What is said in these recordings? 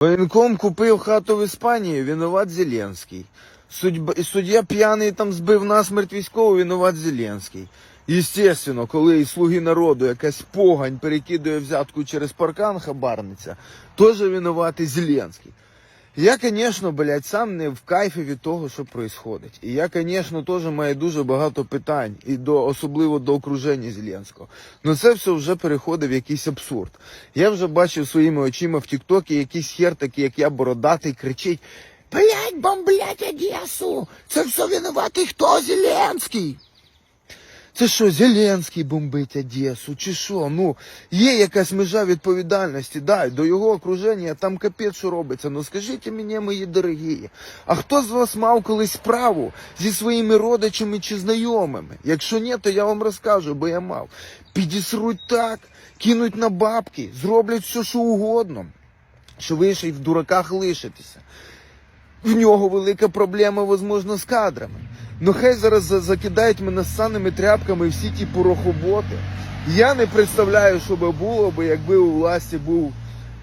Воєнком купив хату в Іспанії, винуват Зеленський. Судьба, суддя п'яний там збив насмерть військового, винуват Зеленський. Єстественно, коли і слуги народу якась погань перекидує взятку через паркан хабарниця, теж винуватий Зеленський. Я, звісно, блядь, сам не в кайфі від того, що відбувається. І я, звісно, теж маю дуже багато питань, і до, особливо до окруження Зеленського. Ну це все вже переходить в якийсь абсурд. Я вже бачив своїми очима в Тіктокі якийсь хер такий, як я бородатий, кричить: Блять, бомблять Одесу! Це все винуватий хто Зеленський? Це що, Зеленський бомбить Одесу, чи що? Ну, є якась межа відповідальності, да, до його окруження там капець, що робиться. Ну скажіть мені, мої дорогі, а хто з вас мав колись справу зі своїми родичами чи знайомими? Якщо ні, то я вам розкажу, бо я мав. Підісруть так, кинуть на бабки, зроблять все, що угодно, що ви ще й в дураках лишитеся. В нього велика проблема, возможно, з кадрами. Ну хай зараз за- закидають мене саними тряпками всі ті порохоботи. Я не представляю, що би було би, якби у власті був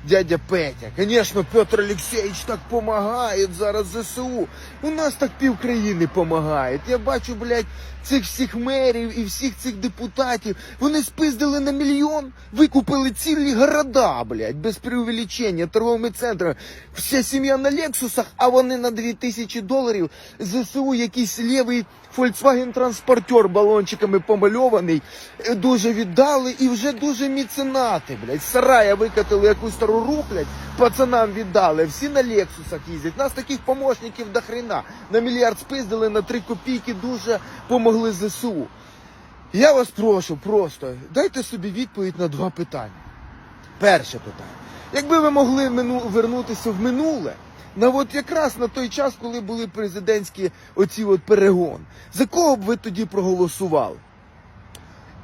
дядя Петя. Звісно, Петр Олексійович так допомагає зараз ЗСУ. У нас так півкраїни допомагають. Я бачу, блядь, цих всіх мерів і всіх цих депутатів. Вони спиздили на мільйон, викупили цілі города, блядь, без преувеличення, торговими центрами. Вся сім'я на Лексусах, а вони на 2000 доларів. ЗСУ якийсь лівий Volkswagen транспортер балончиками помальований, е, дуже віддали і вже дуже міценати, блядь. Сарая викатили якусь стару рухлядь, пацанам віддали. Всі на Лексусах їздять. Нас таких помощників до хрена. На мільярд спиздили, на 3 копійки дуже помогли ЗСУ. Я вас прошу просто, дайте собі відповідь на два питання. Перше питання. Якби ви могли мину... вернутися в минуле, на от якраз на той час, коли були президентські оці от перегон, за кого б ви тоді проголосували?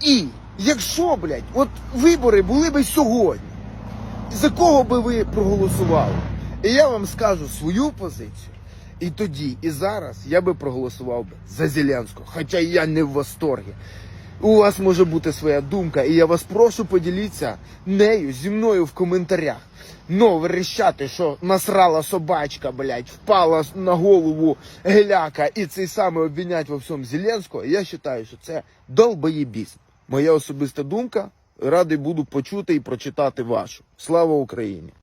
І якщо, блядь, от вибори були б сьогодні, за кого би ви проголосували? І я вам скажу свою позицію. І тоді, і зараз я би проголосував би за Зеленського, хоча я не в восторгі. У вас може бути своя думка, і я вас прошу поділіться нею зі мною в коментарях. Но верещати, що насрала собачка, блядь, впала на голову геляка і цей самий обвинять во всьому Зеленського, я вважаю, що це долбоєбізм. Моя особиста думка. Радий буду почути і прочитати вашу. Слава Україні!